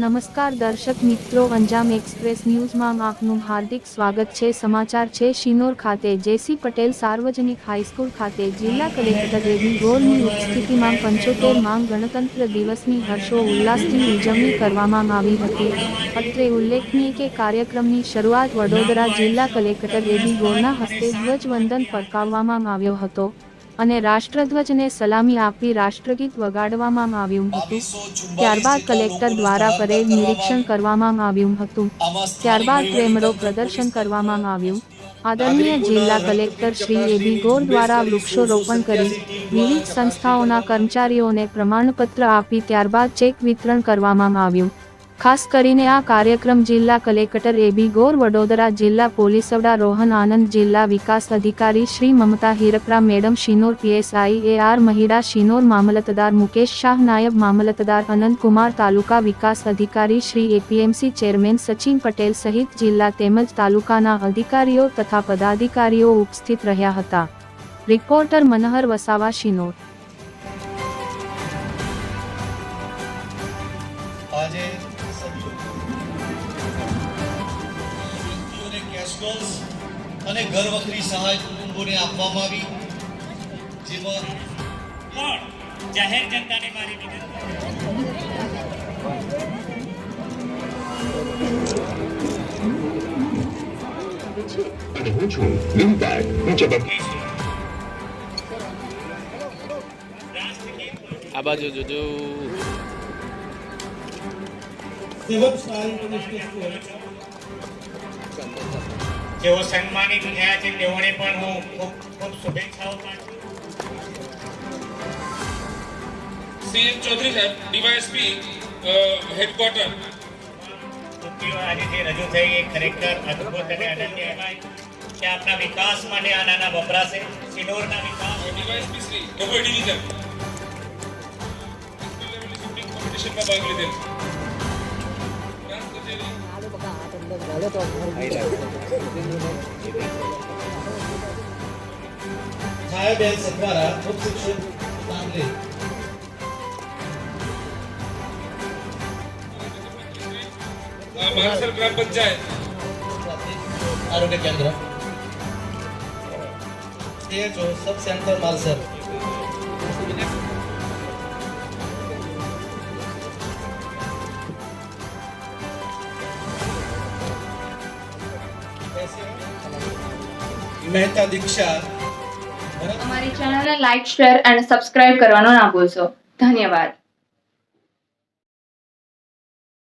નમસ્કાર દર્શક મિત્રો, અંજામ એક્સપ્રેસ ન્યૂઝમાં આપનું હાર્દિક સ્વાગત છે. સમાચાર છે શિનોર ખાતે. જેસી પટેલ સાર્વજનિક હાઈસ્કૂલ ખાતે જિલ્લા કલેક્ટર દેવી ગોરની ઉપસ્થિતિમાં પંચોતેર માંગ ગણતંત્ર દિવસની હર્ષો ઉલ્લાસથી ઉજવણી કરવામાં આવી હતી. અત્રે ઉલ્લેખનીય કે કાર્યક્રમની શરૂઆત વડોદરા જિલ્લા કલેક્ટર દેવી ગોરના હસ્તે ધ્વજવંદન ફરકાવવામાં આવ્યો હતો. અને રાષ્ટ્રધ્વજને સલામી આપી રાષ્ટ્રગીત વગાડવામાં આવ્યું હતું. ત્યારબાદ કલેક્ટર દ્વારા પરેડ નિરીક્ષણ કરવામાં આવ્યું હતું. ત્યારબાદ પ્રેમરો પ્રદર્શન કરવામાં આવ્યું. આદરણીય જિલ્લા કલેક્ટર શ્રી એબી ગોર દ્વારા વૃક્ષોરોપણ કરી વિવિધ સંસ્થાઓના કર્મચારીઓને પ્રમાણપત્ર આપી ત્યારબાદ ચેક વિતરણ કરવામાં આવ્યું. ખાસ કરીને આ કાર્યક્રમ જિલ્લા કલેક્ટર એબી ગોર વડોદરા જિલ્લા પોલીસ વડા રોહન આનંદ, જિલ્લા વિકાસ અધિકારી Shri Mamta Hirpara madam Sinor PSI A R Mahida Sinor મામલતદાર મુકેશ શાહ, નાયબ મામલતદાર અનંતકુમાર તાલુકા વિકાસ અધિકારી શ્રી એપીએમસી ચેરમેન સચિન પટેલ સહિત જિલ્લા તેમજ તાલુકાના અધિકારીઓ તથા પદાધિકારીઓ ઉપસ્થિત રહ્યા હતા. રિપોર્ટર મનહર વસાવા, શિનોર વ્યક્તિઓને અને ઘર વખરી સહાય કુટુંબોને આપવામાં આવી. જેમાં પણ જાહેર જનતાને મારી વિનંતી. અને હું છું આ બાજુ જોજો જેઓ સન્માનિત થયા છે તેઓને પણ હું ખૂબ ખૂબ શુભેચ્છાઓ પાઠવું સીએમ ચૌધરી સાહેબ ડીવાયએસપી હેડક્વાર્ટર કૃતિઓ આજે જે રજૂ થઈ એ ખરેખર અદ્ભુત અને અનન્ય કે આપણા વિકાસ માટે આ નાના વપરાશે. સિનોરના વિકાસ. ડીવાયએસપી શ્રી ડભોઈ ડિવિઝન કોમ્પિટિશનમાં ભાગ લીધેલ. છાયાબેન સથવારા ઉપશિક્ષક સાંગલી અ, માનસર ગ્રામ પંચાયત આરોગ્ય કેન્દ્ર સીએચઓ સબ સેન્ટર માલસર Mehta Diksha. અમારી ચેનલને લાઇક શેર અને સબસ્ક્રાઇબ કરવાનો ના ભૂલશો. ધન્યવાદ.